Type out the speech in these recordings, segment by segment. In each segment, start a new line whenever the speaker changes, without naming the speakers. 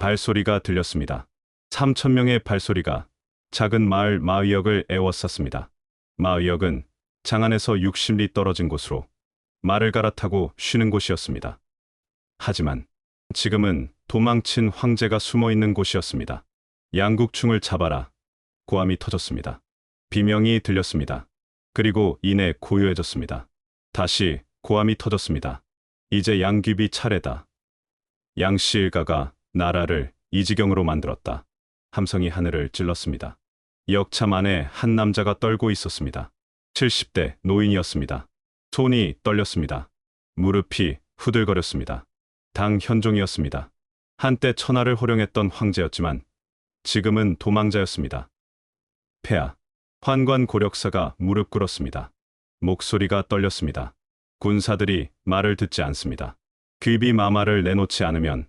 발소리가 들렸습니다. 3천 명의 발소리가 작은 마을 마의역을 애워쌌습니다. 마의역은 장안에서 60리 떨어진 곳으로 말을 갈아타고 쉬는 곳이었습니다. 하지만 지금은 도망친 황제가 숨어 있는 곳이었습니다. 양국충을 잡아라. 고함이 터졌습니다. 비명이 들렸습니다. 그리고 이내 고요해졌습니다. 다시 고함이 터졌습니다. 이제 양귀비 차례다. 양씨 일가가 나라를 이 지경으로 만들었다. 함성이 하늘을 찔렀습니다. 역참 안에 한 남자가 떨고 있었습니다. 70대 노인이었습니다. 손이 떨렸습니다. 무릎이 후들거렸습니다. 당 현종이었습니다. 한때 천하를 호령했던 황제였지만 지금은 도망자였습니다. 폐하, 환관 고력사가 무릎 꿇었습니다. 목소리가 떨렸습니다. 군사들이 말을 듣지 않습니다. 귀비 마마를 내놓지 않으면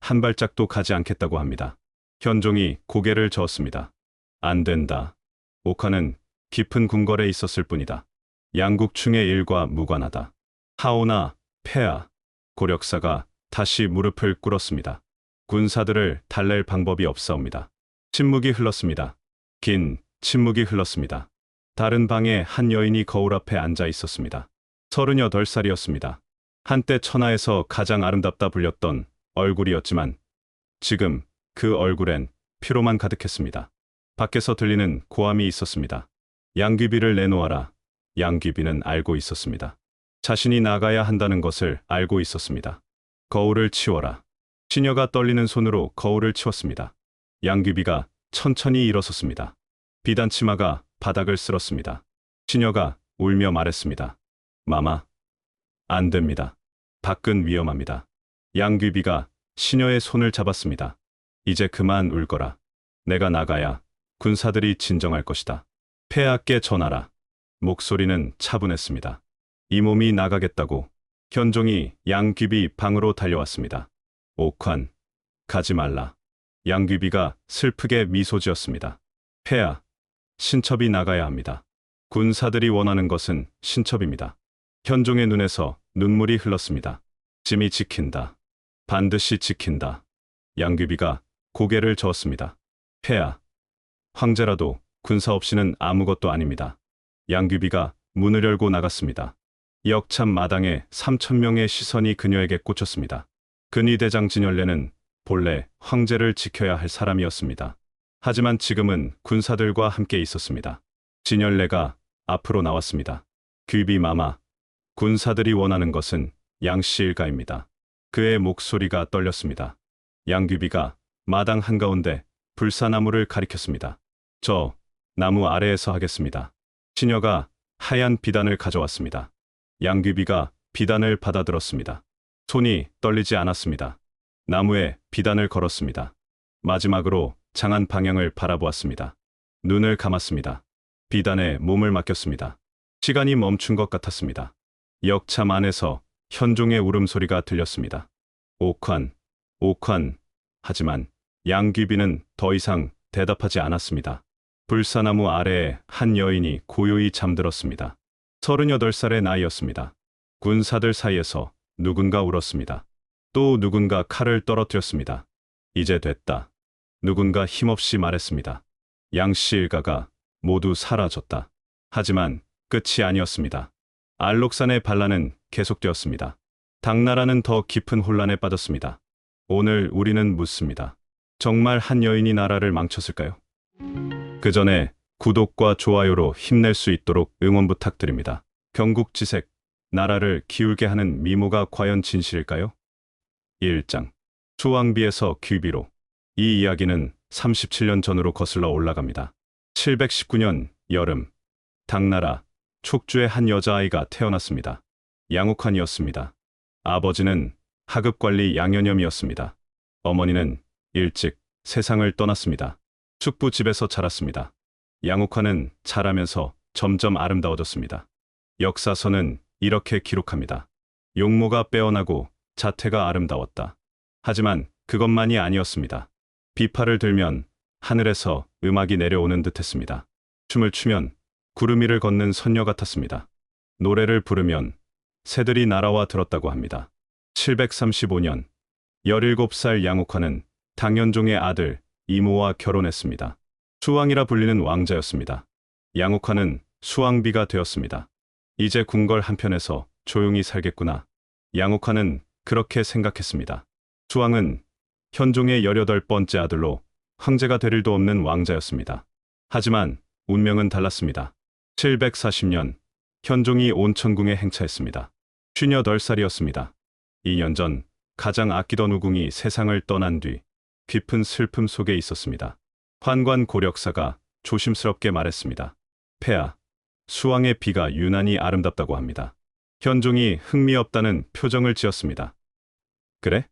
한 발짝도 가지 않겠다고 합니다. 현종이 고개를 저었습니다. 안 된다. 옥화는 깊은 궁궐에 있었을 뿐이다. 양국충의 일과 무관하다. 하오나 폐하 고력사가 다시 무릎을 꿇었습니다. 군사들을 달랠 방법이 없사옵니다. 침묵이 흘렀습니다. 긴 침묵이 흘렀습니다. 다른 방에 한 여인이 거울 앞에 앉아 있었습니다. 38살이었습니다. 한때 천하에서 가장 아름답다 불렸던 얼굴이었지만 지금 그 얼굴엔 피로만 가득했습니다. 밖에서 들리는 고함이 있었습니다. 양귀비를 내놓아라. 양귀비는 알고 있었습니다. 자신이 나가야 한다는 것을 알고 있었습니다. 거울을 치워라. 시녀가 떨리는 손으로 거울을 치웠습니다. 양귀비가 천천히 일어섰습니다. 비단 치마가 바닥을 쓸었습니다. 시녀가 울며 말했습니다. 마마, 안 됩니다. 밖은 위험합니다. 양귀비가 시녀의 손을 잡았습니다. 이제 그만 울 거라. 내가 나가야 군사들이 진정할 것이다. 폐하께 전하라. 목소리는 차분했습니다. 이 몸이 나가겠다고 현종이 양귀비 방으로 달려왔습니다. 옥환, 가지 말라. 양귀비가 슬프게 미소 지었습니다. 폐하, 신첩이 나가야 합니다. 군사들이 원하는 것은 신첩입니다. 현종의 눈에서 눈물이 흘렀습니다. 짐이 지킨다. 반드시 지킨다. 양귀비가 고개를 저었습니다. 폐하, 황제라도 군사 없이는 아무것도 아닙니다. 양귀비가 문을 열고 나갔습니다. 역참 마당에 3천 명의 시선이 그녀에게 꽂혔습니다. 근위대장 진열래는 본래 황제를 지켜야 할 사람이었습니다. 하지만 지금은 군사들과 함께 있었습니다. 진열래가 앞으로 나왔습니다. 귀비 마마, 군사들이 원하는 것은 양씨 일가입니다. 그의 목소리가 떨렸습니다. 양귀비가 마당 한가운데 불사나무를 가리켰습니다. 저 나무 아래에서 하겠습니다. 시녀가 하얀 비단을 가져왔습니다. 양귀비가 비단을 받아들었습니다. 손이 떨리지 않았습니다. 나무에 비단을 걸었습니다. 마지막으로 장한 방향을 바라보았습니다. 눈을 감았습니다. 비단에 몸을 맡겼습니다. 시간이 멈춘 것 같았습니다. 역참 안에서 현종의 울음소리가 들렸습니다. 옥환, 옥환. 하지만 양귀비는 더 이상 대답하지 않았습니다. 불사나무 아래에 한 여인이 고요히 잠들었습니다. 38살의 나이였습니다. 군사들 사이에서 누군가 울었습니다. 또 누군가 칼을 떨어뜨렸습니다. 이제 됐다. 누군가 힘없이 말했습니다. 양씨 일가가 모두 사라졌다. 하지만 끝이 아니었습니다. 알록산의 반란은 계속되었습니다. 당나라는 더 깊은 혼란에 빠졌습니다. 오늘 우리는 묻습니다. 정말 한 여인이 나라를 망쳤을까요? 그 전에 구독과 좋아요로 힘낼 수 있도록 응원 부탁드립니다. 경국지색, 나라를 기울게 하는 미모가 과연 진실일까요? 1장 수왕비에서 귀비로 이 이야기는 37년 전으로 거슬러 올라갑니다. 719년 여름 당나라 촉주의 한 여자아이가 태어났습니다. 양욱환이었습니다. 아버지는 하급관리 양현염이었습니다. 어머니는 일찍 세상을 떠났습니다. 축부 집에서 자랐습니다. 양욱환은 자라면서 점점 아름다워졌습니다. 역사서는 이렇게 기록합니다. 용모가 빼어나고 자태가 아름다웠다. 하지만 그것만이 아니었습니다. 비파를 들면 하늘에서 음악이 내려오는 듯 했습니다. 춤을 추면 구름 위를 걷는 선녀 같았습니다. 노래를 부르면 새들이 날아와 들었다고 합니다. 735년 17살 양옥화는 당현종의 아들 이모와 결혼했습니다. 수왕이라 불리는 왕자였습니다. 양옥환은 수왕비가 되었습니다. 이제 궁궐 한편에서 조용히 살겠구나. 양옥환은 그렇게 생각했습니다. 수왕은 현종의 18번째 아들로 황제가 될 일도 없는 왕자였습니다. 하지만 운명은 달랐습니다. 740년 현종이 온천궁에 행차했습니다. 58살이었습니다. 2년 전 가장 아끼던 우궁이 세상을 떠난 뒤 깊은 슬픔 속에 있었습니다. 환관 고력사가 조심스럽게 말했습니다. 폐하, 수왕의 비가 유난히 아름답다고 합니다. 현종이 흥미없다는 표정을 지었습니다. 그래?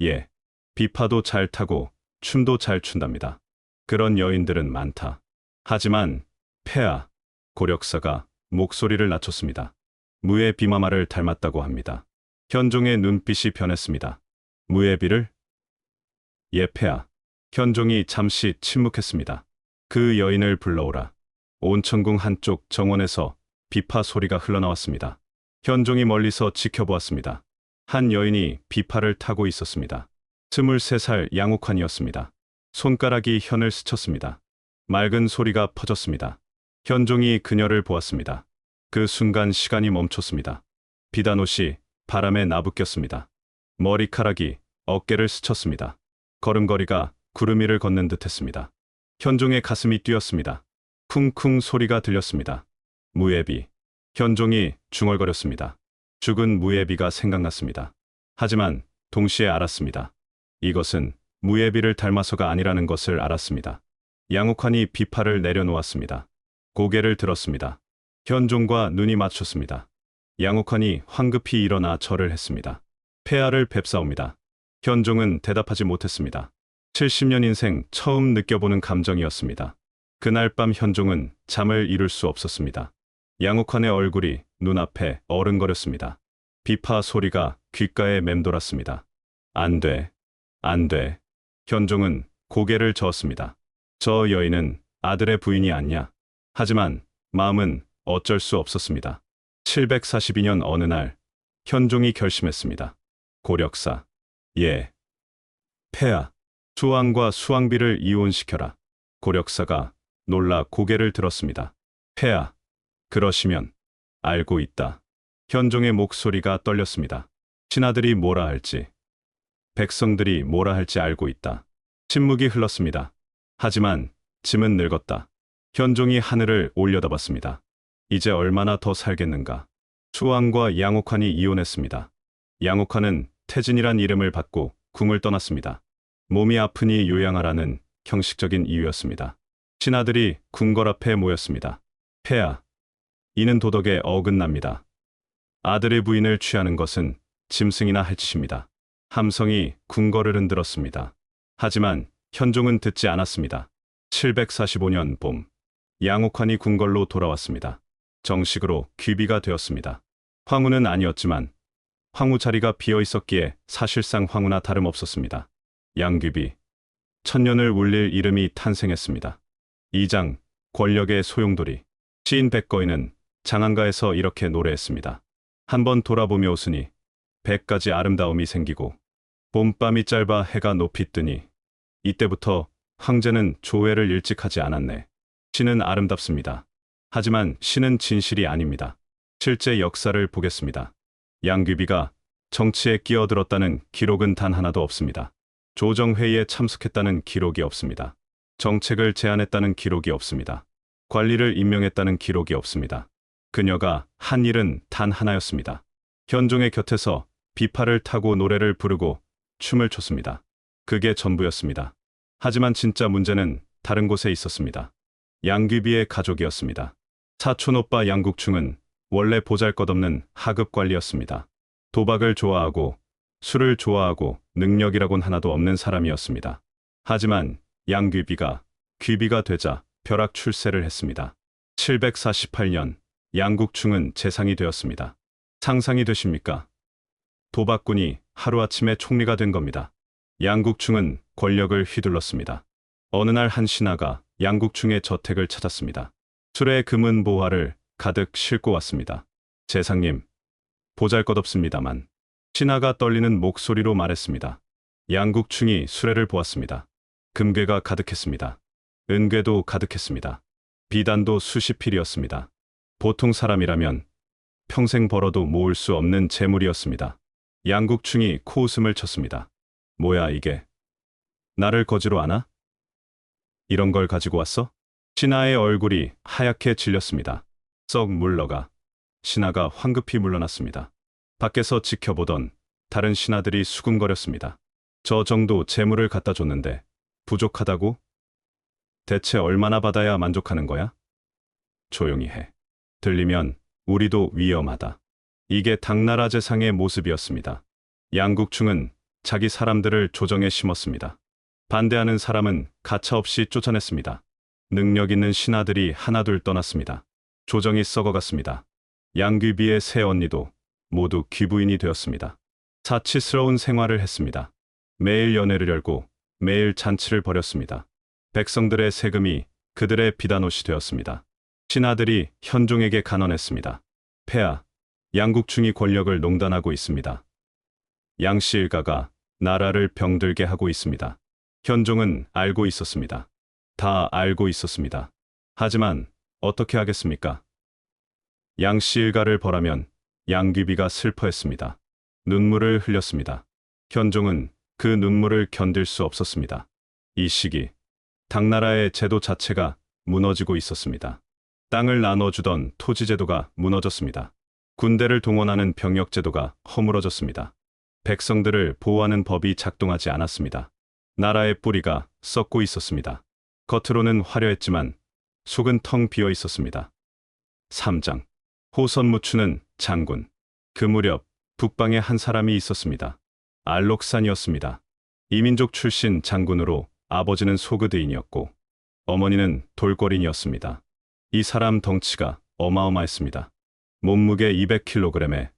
예. 비파도 잘 타고 춤도 잘 춘답니다. 그런 여인들은 많다. 하지만 폐하, 고력사가 목소리를 낮췄습니다. 무의 비마마를 닮았다고 합니다. 현종의 눈빛이 변했습니다. 무의 비를? 예, 폐하. 현종이 잠시 침묵했습니다. 그 여인을 불러오라. 온천궁 한쪽 정원에서 비파 소리가 흘러나왔습니다. 현종이 멀리서 지켜보았습니다. 한 여인이 비파를 타고 있었습니다. 23살 양옥환이었습니다. 손가락이 현을 스쳤습니다. 맑은 소리가 퍼졌습니다. 현종이 그녀를 보았습니다. 그 순간 시간이 멈췄습니다. 비단옷이 바람에 나부꼈습니다. 머리카락이 어깨를 스쳤습니다. 걸음걸이가 구름 위를 걷는 듯했습니다. 현종의 가슴이 뛰었습니다. 쿵쿵 소리가 들렸습니다. 무예비. 현종이 중얼거렸습니다. 죽은 무예비가 생각났습니다. 하지만 동시에 알았습니다. 이것은 무예비를 닮아서가 아니라는 것을 알았습니다. 양옥환이 비파를 내려놓았습니다. 고개를 들었습니다. 현종과 눈이 맞췄습니다. 양옥환이 황급히 일어나 절을 했습니다. 폐하를 뵙사옵니다. 현종은 대답하지 못했습니다. 70년 인생 처음 느껴보는 감정이었습니다. 그날 밤 현종은 잠을 이룰 수 없었습니다. 양옥환의 얼굴이 눈앞에 어른거렸습니다. 비파 소리가 귓가에 맴돌았습니다. 안 돼, 안 돼. 현종은 고개를 저었습니다. 저 여인은 아들의 부인이 아니야. 하지만 마음은 어쩔 수 없었습니다. 742년 어느 날 현종이 결심했습니다. 고력사, 예, 폐하, 수왕과 수왕비를 이혼시켜라. 고력사가 놀라 고개를 들었습니다. 폐하, 그러시면 알고 있다. 현종의 목소리가 떨렸습니다. 신하들이 뭐라 할지, 백성들이 뭐라 할지 알고 있다. 침묵이 흘렀습니다. 하지만 짐은 늙었다. 현종이 하늘을 올려다봤습니다. 이제 얼마나 더 살겠는가. 수왕과 양옥환이 이혼했습니다. 양옥환은 태진이란 이름을 받고 궁을 떠났습니다. 몸이 아프니 요양하라는 형식적인 이유였습니다. 신하들이 궁궐 앞에 모였습니다. 폐하, 이는 도덕에 어긋납니다. 아들의 부인을 취하는 것은 짐승이나 할 짓입니다. 함성이 궁궐을 흔들었습니다. 하지만 현종은 듣지 않았습니다. 745년 봄, 양옥환이 궁궐로 돌아왔습니다. 정식으로 귀비가 되었습니다. 황후는 아니었지만 황후 자리가 비어 있었기에 사실상 황후나 다름없었습니다. 양귀비, 천년을 울릴 이름이 탄생했습니다. 이장, 권력의 소용돌이, 시인 백거인은 장안가에서 이렇게 노래했습니다. 한번 돌아보며 웃으니 백가지 아름다움이 생기고 봄밤이 짧아 해가 높이 뜨니 이때부터 황제는 조회를 일찍 하지 않았네. 신은 아름답습니다. 하지만 신은 진실이 아닙니다. 실제 역사를 보겠습니다. 양귀비가 정치에 끼어들었다는 기록은 단 하나도 없습니다. 조정회의에 참석했다는 기록이 없습니다. 정책을 제안했다는 기록이 없습니다. 관리를 임명했다는 기록이 없습니다. 그녀가 한 일은 단 하나였습니다. 현종의 곁에서 비파를 타고 노래를 부르고 춤을 췄습니다. 그게 전부였습니다. 하지만 진짜 문제는 다른 곳에 있었습니다. 양귀비의 가족이었습니다. 사촌 오빠 양국충은 원래 보잘것없는 하급 관리였습니다. 도박을 좋아하고 술을 좋아하고 능력이라곤 하나도 없는 사람이었습니다. 하지만 양귀비가 귀비가 되자 벼락 출세를 했습니다. 748년 양국충은 재상이 되었습니다. 상상이 되십니까? 도박꾼이 하루아침에 총리가 된 겁니다. 양국충은 권력을 휘둘렀습니다. 어느 날 한 신하가 양국충의 저택을 찾았습니다. 술에 금은 보화를 가득 싣고 왔습니다. 재상님, 보잘것없습니다만 신하가 떨리는 목소리로 말했습니다. 양국충이 수레를 보았습니다. 금괴가 가득했습니다. 은괴도 가득했습니다. 비단도 수십 필이었습니다. 보통 사람이라면 평생 벌어도 모을 수 없는 재물이었습니다. 양국충이 코웃음을 쳤습니다. 뭐야 이게? 나를 거지로 아나? 이런 걸 가지고 왔어? 신하의 얼굴이 하얗게 질렸습니다. 썩 물러가 신하가 황급히 물러났습니다. 밖에서 지켜보던 다른 신하들이 수군거렸습니다. 저 정도 재물을 갖다 줬는데 부족하다고? 대체 얼마나 받아야 만족하는 거야? 조용히 해. 들리면 우리도 위험하다. 이게 당나라 재상의 모습이었습니다. 양국충은 자기 사람들을 조정에 심었습니다. 반대하는 사람은 가차없이 쫓아냈습니다. 능력 있는 신하들이 하나둘 떠났습니다. 조정이 썩어갔습니다. 양귀비의 새 언니도 모두 귀부인이 되었습니다. 사치스러운 생활을 했습니다. 매일 연회를 열고 매일 잔치를 벌였습니다. 백성들의 세금이 그들의 비단옷이 되었습니다. 신하들이 현종에게 간언했습니다. 폐하, 양국충이 권력을 농단하고 있습니다. 양씨 일가가 나라를 병들게 하고 있습니다. 현종은 알고 있었습니다. 다 알고 있었습니다. 하지만 어떻게 하겠습니까? 양씨 일가를 벌하면 양귀비가 슬퍼했습니다. 눈물을 흘렸습니다. 현종은 그 눈물을 견딜 수 없었습니다. 이 시기 당나라의 제도 자체가 무너지고 있었습니다. 땅을 나눠주던 토지제도가 무너졌습니다. 군대를 동원하는 병역제도가 허물어졌습니다. 백성들을 보호하는 법이 작동하지 않았습니다. 나라의 뿌리가 썩고 있었습니다. 겉으로는 화려했지만 속은 텅 비어 있었습니다. 3장 호선무추는 장군. 그 무렵 북방에 한 사람이 있었습니다. 알록산이었습니다. 이민족 출신 장군으로 아버지는 소그드인이었고 어머니는 돌거린이었습니다. 이 사람 덩치가 어마어마했습니다. 몸무게 200kg에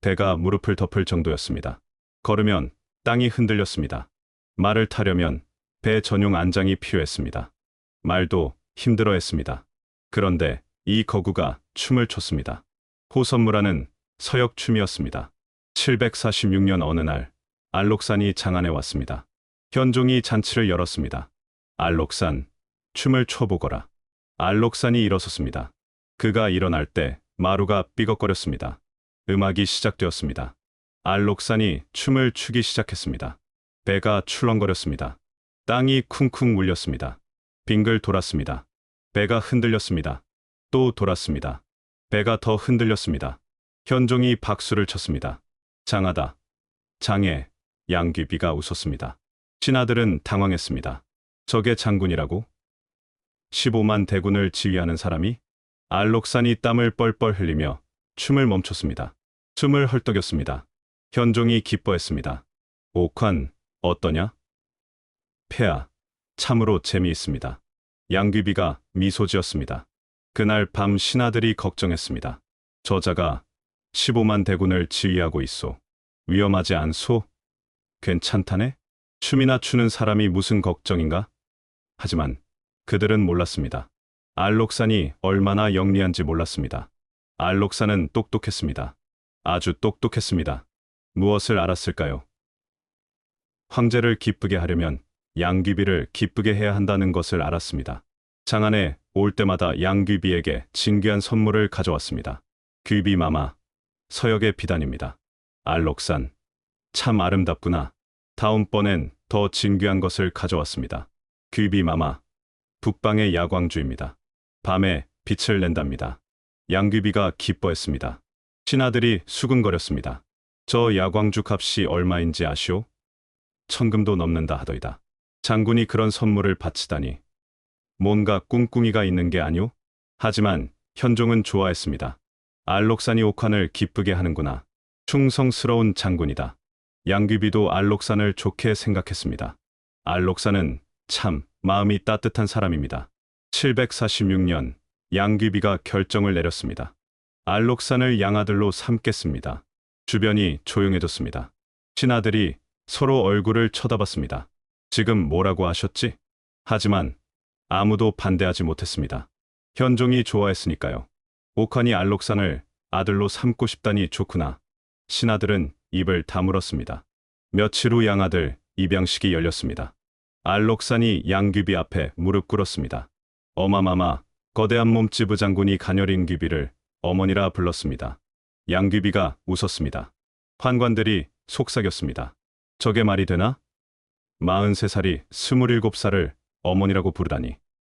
배가 무릎을 덮을 정도였습니다. 걸으면 땅이 흔들렸습니다. 말을 타려면 배 전용 안장이 필요했습니다. 말도 힘들어했습니다. 그런데 이 거구가 춤을 췄습니다. 호선무라는 서역춤이었습니다. 746년 어느 날 알록산이 장안에 왔습니다. 현종이 잔치를 열었습니다. 알록산, 춤을 춰보거라. 알록산이 일어섰습니다. 그가 일어날 때 마루가 삐걱거렸습니다. 음악이 시작되었습니다. 알록산이 춤을 추기 시작했습니다. 배가 출렁거렸습니다. 땅이 쿵쿵 울렸습니다. 빙글 돌았습니다. 배가 흔들렸습니다. 또 돌았습니다. 배가 더 흔들렸습니다. 현종이 박수를 쳤습니다. 장하다. 장애. 양귀비가 웃었습니다. 신하들은 당황했습니다. 저게 장군이라고? 15만 대군을 지휘하는 사람이? 알록산이 땀을 뻘뻘 흘리며 춤을 멈췄습니다. 춤을 헐떡였습니다. 현종이 기뻐했습니다. 옥환, 어떠냐? 폐하, 참으로 재미있습니다. 양귀비가 미소 지었습니다. 그날 밤 신하들이 걱정했습니다. 저자가 15만 대군을 지휘하고 있소. 위험하지 않소? 괜찮다네? 춤이나 추는 사람이 무슨 걱정인가? 하지만 그들은 몰랐습니다. 알록산이 얼마나 영리한지 몰랐습니다. 알록산은 똑똑했습니다. 아주 똑똑했습니다. 무엇을 알았을까요? 황제를 기쁘게 하려면 양귀비를 기쁘게 해야 한다는 것을 알았습니다. 장안에 올 때마다 양귀비에게 진귀한 선물을 가져왔습니다. 귀비 마마, 서역의 비단입니다. 알록산, 참 아름답구나. 다음번엔 더 진귀한 것을 가져왔습니다. 귀비 마마, 북방의 야광주입니다. 밤에 빛을 낸답니다. 양귀비가 기뻐했습니다. 신하들이 수근거렸습니다. 저 야광주 값이 얼마인지 아시오? 천금도 넘는다 하더이다. 장군이 그런 선물을 바치다니. 뭔가 꿍꿍이가 있는 게 아니오? 하지만 현종은 좋아했습니다. 알록산이 옥환을 기쁘게 하는구나. 충성스러운 장군이다. 양귀비도 알록산을 좋게 생각했습니다. 알록산은 참 마음이 따뜻한 사람입니다. 746년 양귀비가 결정을 내렸습니다. 알록산을 양아들로 삼겠습니다. 주변이 조용해졌습니다. 신하들이 서로 얼굴을 쳐다봤습니다. 지금 뭐라고 하셨지? 하지만 아무도 반대하지 못했습니다. 현종이 좋아했으니까요. 옥환이 알록산을 아들로 삼고 싶다니 좋구나. 신하들은 입을 다물었습니다. 며칠 후 양아들 입양식이 열렸습니다. 알록산이 양귀비 앞에 무릎 꿇었습니다. 어마마마 거대한 몸집 장군이 가녀린 귀비를 어머니라 불렀습니다. 양귀비가 웃었습니다. 환관들이 속삭였습니다. 저게 말이 되나? 43살이 27살을 어머니라고 부르다니.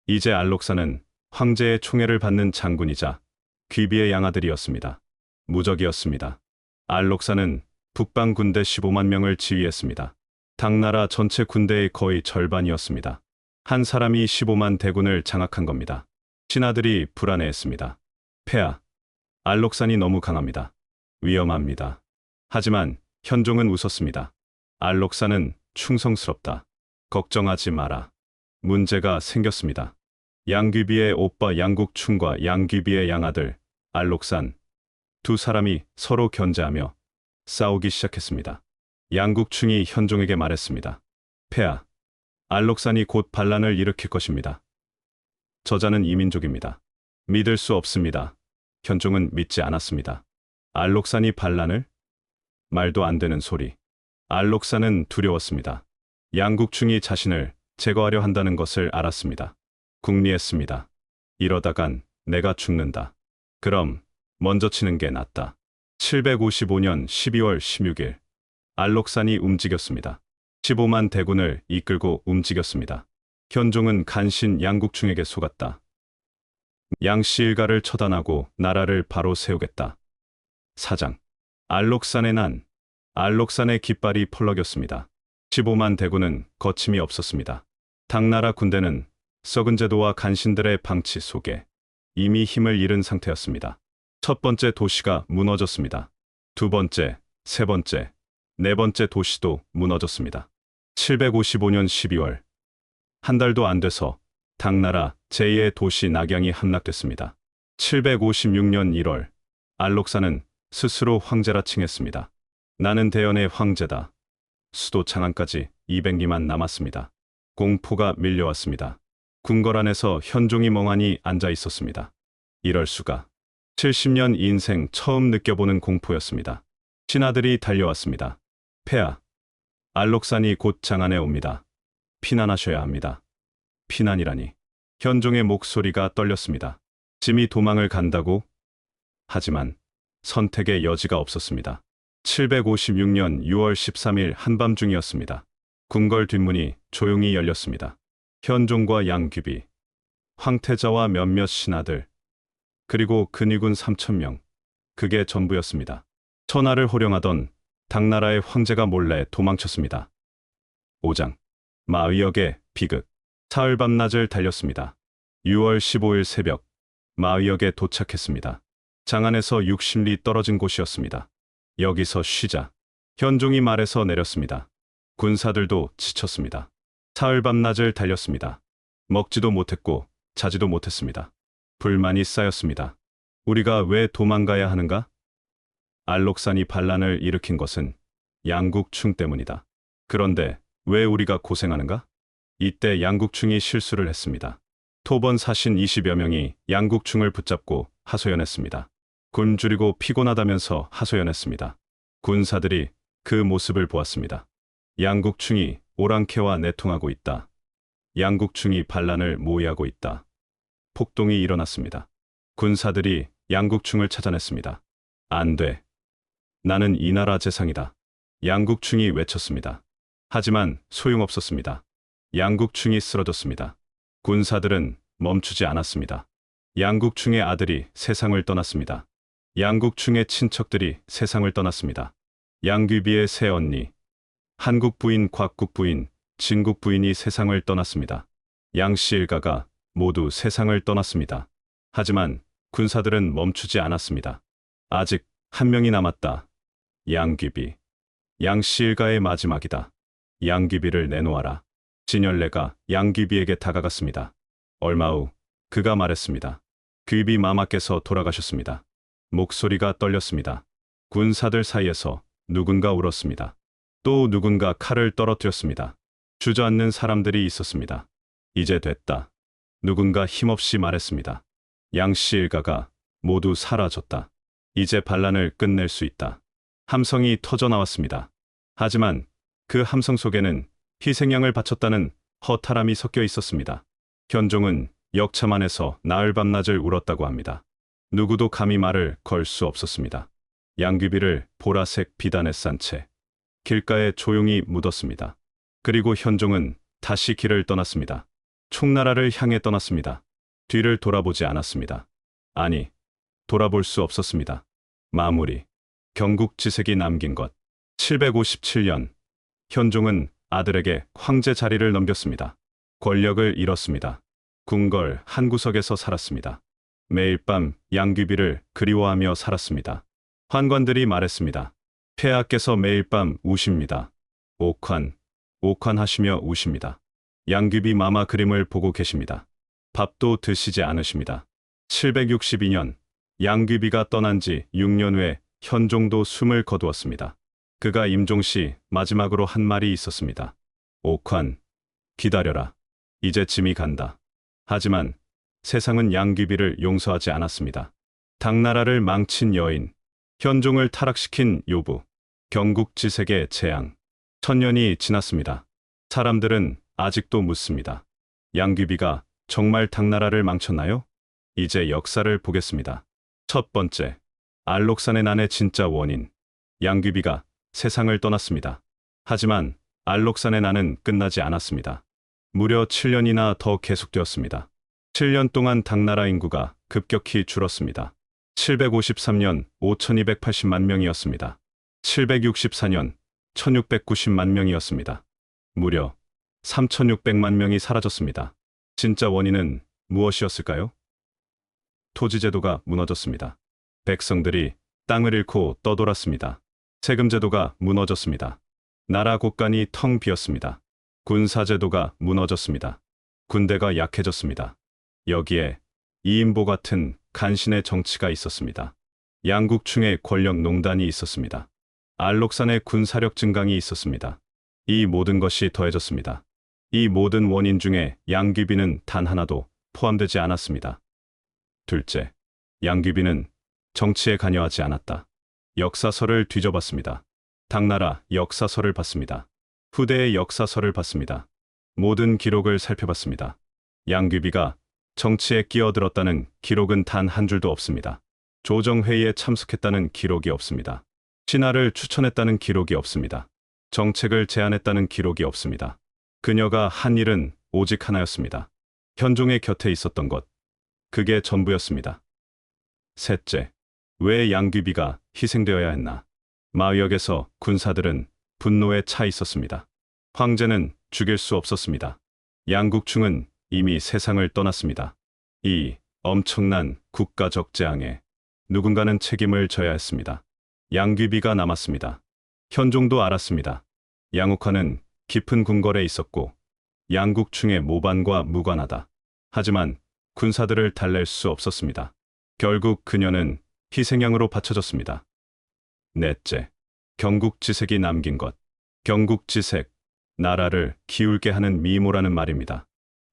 이제 알록사는 황제의 총애를 받는 장군이자 귀비의 양아들이었습니다. 무적이었습니다. 알록사는 북방 군대 15만 명을 지휘했습니다. 당나라 전체 군대의 거의 절반이었습니다. 한 사람이 15만 대군을 장악한 겁니다. 신하들이 불안해했습니다. 폐하, 알록산이 너무 강합니다. 위험합니다. 하지만 현종은 웃었습니다. 알록산은 충성스럽다. 걱정하지 마라. 문제가 생겼습니다. 양귀비의 오빠 양국충과 양귀비의 양아들 알록산 두 사람이 서로 견제하며 싸우기 시작했습니다. 양국충이 현종에게 말했습니다. 폐하, 알록산이 곧 반란을 일으킬 것입니다. 저자는 이민족입니다. 믿을 수 없습니다. 현종은 믿지 않았습니다. 알록산이 반란을? 말도 안 되는 소리. 알록산은 두려웠습니다. 양국충이 자신을 제거하려 한다는 것을 알았습니다. 궁리했습니다. 이러다간 내가 죽는다. 그럼 먼저 치는 게 낫다. 755년 12월 16일 알록산이 움직였습니다. 15만 대군을 이끌고 움직였습니다. 현종은 간신 양국충에게 속았다. 양씨 일가를 처단하고 나라를 바로 세우겠다. 사장. 알록산의 난. 알록산의 깃발이 펄럭였습니다. 15만 대군은 거침이 없었습니다. 당나라 군대는 썩은 제도와 간신들의 방치 속에 이미 힘을 잃은 상태였습니다. 첫 번째 도시가 무너졌습니다. 두 번째, 세 번째, 네 번째 도시도 무너졌습니다. 755년 12월. 한 달도 안 돼서 당나라 제2의 도시 낙양이 함락됐습니다. 756년 1월. 알록사는 스스로 황제라 칭했습니다. 나는 대연의 황제다. 수도 장안까지 200리만 남았습니다. 공포가 밀려왔습니다. 궁궐 안에서 현종이 멍하니 앉아 있었습니다. 이럴 수가. 70년 인생 처음 느껴보는 공포였습니다. 신하들이 달려왔습니다. 폐하. 알록산이 곧 장안에 옵니다. 피난하셔야 합니다. 피난이라니. 현종의 목소리가 떨렸습니다. 짐이 도망을 간다고? 하지만 선택의 여지가 없었습니다. 756년 6월 13일 한밤중이었습니다. 궁궐 뒷문이 조용히 열렸습니다. 현종과 양귀비, 황태자와 몇몇 신하들, 그리고 근위군 3천명, 그게 전부였습니다. 천하를 호령하던 당나라의 황제가 몰래 도망쳤습니다. 5장 마의역의 비극 사흘 밤낮을 달렸습니다. 6월 15일 새벽 마의역에 도착했습니다. 장안에서 60리 떨어진 곳이었습니다. 여기서 쉬자. 현종이 말해서 내렸습니다. 군사들도 지쳤습니다. 사흘 밤낮을 달렸습니다. 먹지도 못했고 자지도 못했습니다. 불만이 쌓였습니다. 우리가 왜 도망가야 하는가? 알록산이 반란을 일으킨 것은 양국충 때문이다. 그런데 왜 우리가 고생하는가? 이때 양국충이 실수를 했습니다. 토번 사신 20여 명이 양국충을 붙잡고 하소연했습니다. 굶주리고 피곤하다면서 하소연했습니다. 군사들이 그 모습을 보았습니다. 양국충이 오랑캐와 내통하고 있다. 양국충이 반란을 모의하고 있다. 폭동이 일어났습니다. 군사들이 양국충을 찾아냈습니다. 안 돼. 나는 이 나라 재상이다. 양국충이 외쳤습니다. 하지만 소용없었습니다. 양국충이 쓰러졌습니다. 군사들은 멈추지 않았습니다. 양국충의 아들이 세상을 떠났습니다. 양국충의 친척들이 세상을 떠났습니다. 양귀비의 새 언니, 한국 부인, 곽국 부인, 진국 부인이 세상을 떠났습니다. 양씨 일가가 모두 세상을 떠났습니다. 하지만 군사들은 멈추지 않았습니다. 아직 한 명이 남았다. 양귀비. 양씨 일가의 마지막이다. 양귀비를 내놓아라. 진열래가 양귀비에게 다가갔습니다. 얼마 후 그가 말했습니다. 귀비 마마께서 돌아가셨습니다. 목소리가 떨렸습니다. 군사들 사이에서 누군가 울었습니다. 또 누군가 칼을 떨어뜨렸습니다. 주저앉는 사람들이 있었습니다. 이제 됐다. 누군가 힘없이 말했습니다. 양씨 일가가 모두 사라졌다. 이제 반란을 끝낼 수 있다. 함성이 터져 나왔습니다. 하지만 그 함성 속에는 희생양을 바쳤다는 허탈함이 섞여 있었습니다. 현종은 역차만에서 나흘 밤낮을 울었다고 합니다. 누구도 감히 말을 걸 수 없었습니다. 양귀비를 보라색 비단에 싼 채 길가에 조용히 묻었습니다. 그리고 현종은 다시 길을 떠났습니다. 총나라를 향해 떠났습니다. 뒤를 돌아보지 않았습니다. 아니, 돌아볼 수 없었습니다. 마무리. 경국지색이 남긴 것. 757년. 현종은 아들에게 황제 자리를 넘겼습니다. 권력을 잃었습니다. 궁궐 한 구석에서 살았습니다. 매일 밤 양귀비를 그리워하며 살았습니다. 환관들이 말했습니다. 폐하께서 매일 밤 우십니다. 옥환, 옥환 하시며 우십니다. 양귀비 마마 그림을 보고 계십니다. 밥도 드시지 않으십니다. 762년 양귀비가 떠난 지 6년 후에 현종도 숨을 거두었습니다. 그가 임종시 마지막으로 한 말이 있었습니다. 옥환, 기다려라. 이제 짐이 간다. 하지만 세상은 양귀비를 용서하지 않았습니다. 당나라를 망친 여인, 현종을 타락시킨 요부, 경국지색의 재앙. 천년이 지났습니다. 사람들은 아직도 묻습니다. 양귀비가 정말 당나라를 망쳤나요? 이제 역사를 보겠습니다. 첫 번째, 알록산의 난의 진짜 원인. 양귀비가 세상을 떠났습니다. 하지만 알록산의 난은 끝나지 않았습니다. 무려 7년이나 더 계속되었습니다. 7년 동안 당나라 인구가 급격히 줄었습니다. 753년 5280만 명이었습니다. 764년 1690만 명이었습니다. 무려 3600만 명이 사라졌습니다. 진짜 원인은 무엇이었을까요? 토지제도가 무너졌습니다. 백성들이 땅을 잃고 떠돌았습니다. 세금제도가 무너졌습니다. 나라 곳간이 텅 비었습니다. 군사제도가 무너졌습니다. 군대가 약해졌습니다. 여기에 이인보 같은 간신의 정치가 있었습니다. 양국충의 권력 농단이 있었습니다. 알록산의 군사력 증강이 있었습니다. 이 모든 것이 더해졌습니다. 이 모든 원인 중에 양귀비는 단 하나도 포함되지 않았습니다. 둘째, 양귀비는 정치에 관여하지 않았다. 역사서를 뒤져봤습니다. 당나라 역사서를 봤습니다. 후대의 역사서를 봤습니다. 모든 기록을 살펴봤습니다. 양귀비가 정치에 끼어들었다는 기록은 단 한 줄도 없습니다. 조정회의에 참석했다는 기록이 없습니다. 신하를 추천했다는 기록이 없습니다. 정책을 제안했다는 기록이 없습니다. 그녀가 한 일은 오직 하나였습니다. 현종의 곁에 있었던 것. 그게 전부였습니다. 셋째, 왜 양귀비가 희생되어야 했나? 마의역에서 군사들은 분노에 차 있었습니다. 황제는 죽일 수 없었습니다. 양국충은 이미 세상을 떠났습니다. 이 엄청난 국가적 재앙에 누군가는 책임을 져야 했습니다. 양귀비가 남았습니다. 현종도 알았습니다. 양욱화는 깊은 궁궐에 있었고 양국충의 모반과 무관하다. 하지만 군사들을 달랠 수 없었습니다. 결국 그녀는 희생양으로 바쳐졌습니다. 넷째, 경국지색이 남긴 것. 경국지색, 나라를 기울게 하는 미모라는 말입니다.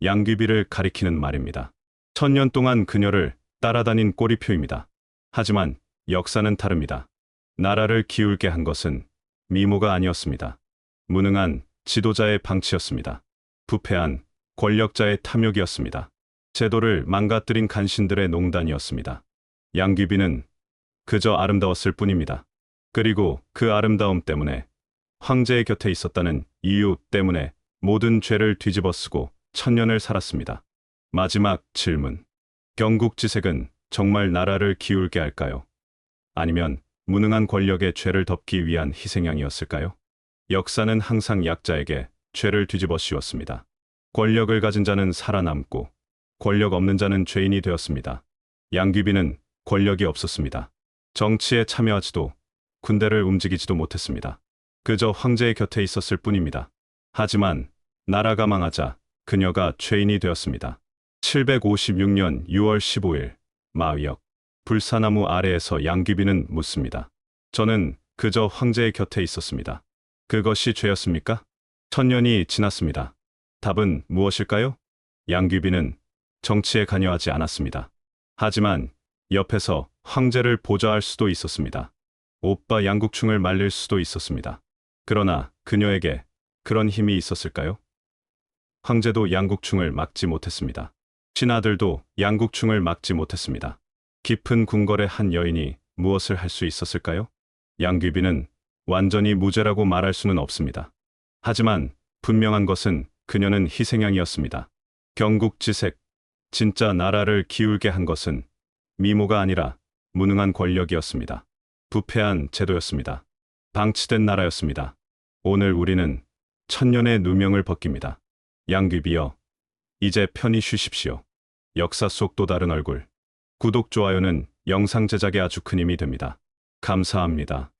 양귀비를 가리키는 말입니다. 천년 동안 그녀를 따라다닌 꼬리표입니다. 하지만 역사는 다릅니다. 나라를 기울게 한 것은 미모가 아니었습니다. 무능한 지도자의 방치였습니다. 부패한 권력자의 탐욕이었습니다. 제도를 망가뜨린 간신들의 농단이었습니다. 양귀비는 그저 아름다웠을 뿐입니다. 그리고 그 아름다움 때문에 황제의 곁에 있었다는 이유 때문에 모든 죄를 뒤집어쓰고 천년을 살았습니다. 마지막 질문. 경국지색은 정말 나라를 기울게 할까요? 아니면 무능한 권력의 죄를 덮기 위한 희생양이었을까요? 역사는 항상 약자에게 죄를 뒤집어 씌웠습니다. 권력을 가진 자는 살아남고 권력 없는 자는 죄인이 되었습니다. 양귀비는 권력이 없었습니다. 정치에 참여하지도 군대를 움직이지도 못했습니다. 그저 황제의 곁에 있었을 뿐입니다. 하지만 나라가 망하자 그녀가 죄인이 되었습니다. 756년 6월 15일 마위역 불사나무 아래에서 양귀비는 묻습니다. 저는 그저 황제의 곁에 있었습니다. 그것이 죄였습니까? 천년이 지났습니다. 답은 무엇일까요? 양귀비는 정치에 관여하지 않았습니다. 하지만 옆에서 황제를 보좌할 수도 있었습니다. 오빠 양국충을 말릴 수도 있었습니다. 그러나 그녀에게 그런 힘이 있었을까요? 황제도 양국충을 막지 못했습니다. 신하들도 양국충을 막지 못했습니다. 깊은 궁궐의 한 여인이 무엇을 할 수 있었을까요? 양귀비는 완전히 무죄라고 말할 수는 없습니다. 하지만 분명한 것은 그녀는 희생양이었습니다. 경국지색, 진짜 나라를 기울게 한 것은 미모가 아니라 무능한 권력이었습니다. 부패한 제도였습니다. 방치된 나라였습니다. 오늘 우리는 천년의 누명을 벗깁니다. 양귀비여, 이제 편히 쉬십시오. 역사 속 또 다른 얼굴. 구독, 좋아요는 영상 제작에 아주 큰 힘이 됩니다. 감사합니다.